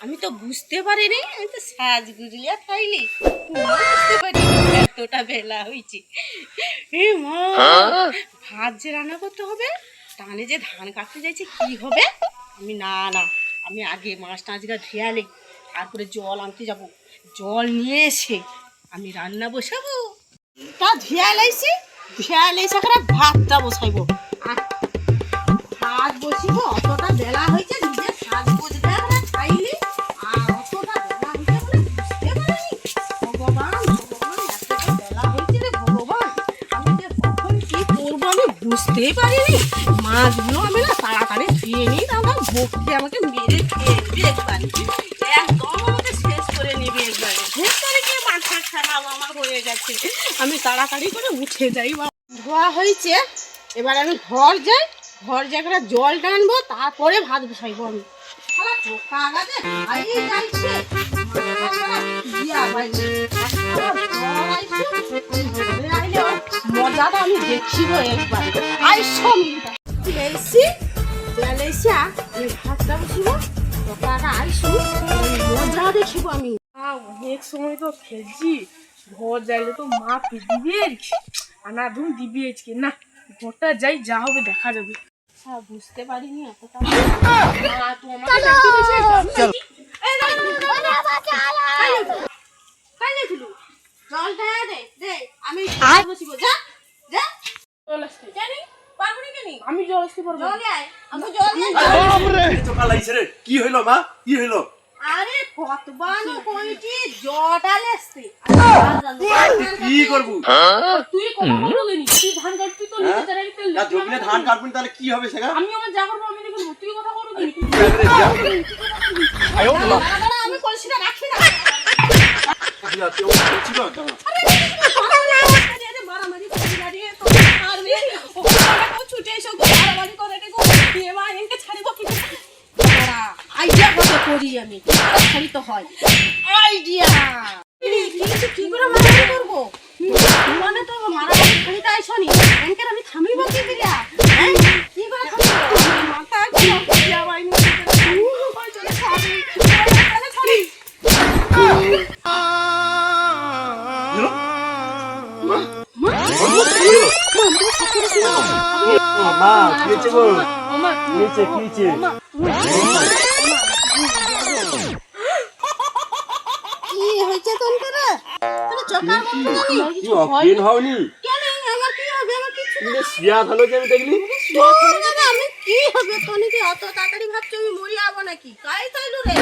আমি তো বুঝতে পারিনি আমি তো সাজ গুজলিয়া খাইলি বুঝতে পারি এতটা বেলা হয়েছে এ মা ভাত যে রান্না করতে হবে টানে যে ধান কাটতে যাইছে কি হবে? আমি না না আমি আগে মাছ টাছটা ধেয়ালে তারপরে জল আনতে যাব। জল নিয়ে এসে আমি রান্না বসাবো। তা ধেয়া লাইছি ধেয়া লাইছে ভাতটা বসাইবো। বুঝতেই পারিনি। মাছগুলো আমি না তাড়াতাড়ি ধুয়ে নিই আমার বককে আমাকে মেরে খেয়ে নেবে একবার। একদম আমাকে শেষ করে নেবে একবারে। শেষ করে কি মাথা খারাপ আমার হয়ে গেছে। আমি তাড়াতাড়ি করে উঠে যাই বা ধোয়া হয়েছে, এবার আমি ঘর যাই। ঘর করে জল টানবো, তারপরে ভাত বসাইবো আমি। টোকা গাছে খাইয়ে যাচ্ছে। মজাটা আমি দেখিব একবার আইসো মিনিটা এসছি জল এসে আমি ভাতটা বসিব টোকাটা আইসু মজা দেখিব আমি অনেক সময় তো খেলছি ঘর যাইলে তো মা দিবি আনা ধুম দিবি আজকে না ঘরটা যাই যা হবে দেখা যাবে বুঝতে পারিনি এতটা তো আমি বসিব, যা। জল আসতে জানি, পারব না কেনি? আমি জল আসতে পারব না। আয়, আমি জল আয়। চোখা লাগছে রে। কি হইল মা? কি হইল? আরে কতবানো কইছি জটা লেসতে কি করবু? তুই কথা বলব কেনি তুই ধান কাটবি তো একটু না জমিনে ধান কাটবেন তাহলে কি হবে সেখানে আমি আমার যা করব আমি দেখব। তুই কথা বলব কেনি আমি কলসিটা রাখি না। মারামারি করি না রে তো মারবে ও ছুটে করে মা এনকে ছাড়িব কি আইডিয়া কত করি আমি। ছাড়ি তো হয়। আইডিয়া কি করে মারামারি করব? মানে তো মারামারি ছাড়িতে আইসনি এনকে আমি থামিব কি দিয়া হ্যাঁ? কি করে থামিব? মাথা কি দিয়া বাইনি চলে ছাড়ি। চলে ছাড়ি। মা কি হয়েছে গো কি হয়েছে কি হয়েছে কি হয়েছে তোর করে তোর চোখার মধ্যে জানি কি অজ্ঞান হওনি কেন আমার কি হবে আমার কিছু তুমি শিয়া ধানো যে আমি দেখলি আমি কি হবে তোর কি অত তাড়াতাড়ি ভাবছ আমি মরি যাব নাকি কাই তাইলু রে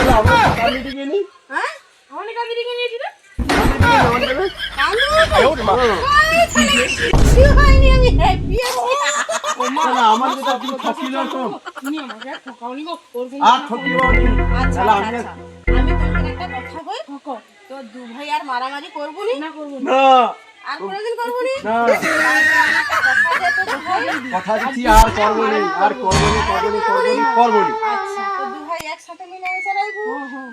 কামি দিকে নি হ্যাঁ? আমার কাছে দিকে নিয়েছি রে কালু? কিছু হয়নি আমি হ্যাপি আছি আমার যেটা তুমি ঠকিল তো তুমি আমাকে আর ঠকাওনি গো ওর আর ঠকিল আচ্ছা আমি। একটা কথা কই ঠকো তো দু ভাই আর মারামারি করব নি না করব না না আর কোনোদিন করব নি না কথা দে তোর ভাই কথা দিচ্ছি আর করব নি আর করব নি করব নি করব নি করব নি আচ্ছা তো দু ভাই একসাথে মিলে এসে রাখব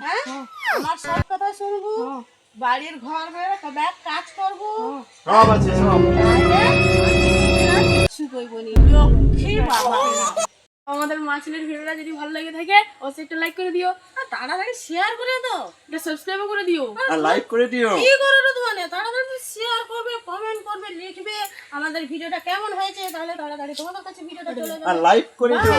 হ্যাঁ আমার সব কথা শুনব বাড়ির ঘর বেরো সবাই কাজ করব সব আছে। সব কিছু কইব নি আমাদের মাছের ভিডিওটা যদি ভালো লাগে থাকে অবশ্যই একটা লাইক করে দিও। আর তাড়াতাড়ি শেয়ার করে দাও। একটা সাবস্ক্রাইব করে দিও। আর লাইক করে দিও। কি করে তো মানে তাড়াতাড়ি শেয়ার করবে কমেন্ট করবে লিখবে। আমাদের ভিডিওটা কেমন হয়েছে তাহলে তাড়াতাড়ি তোমাদের কাছে ভিডিওটা চলে যাবে। আর লাইক করে দিও।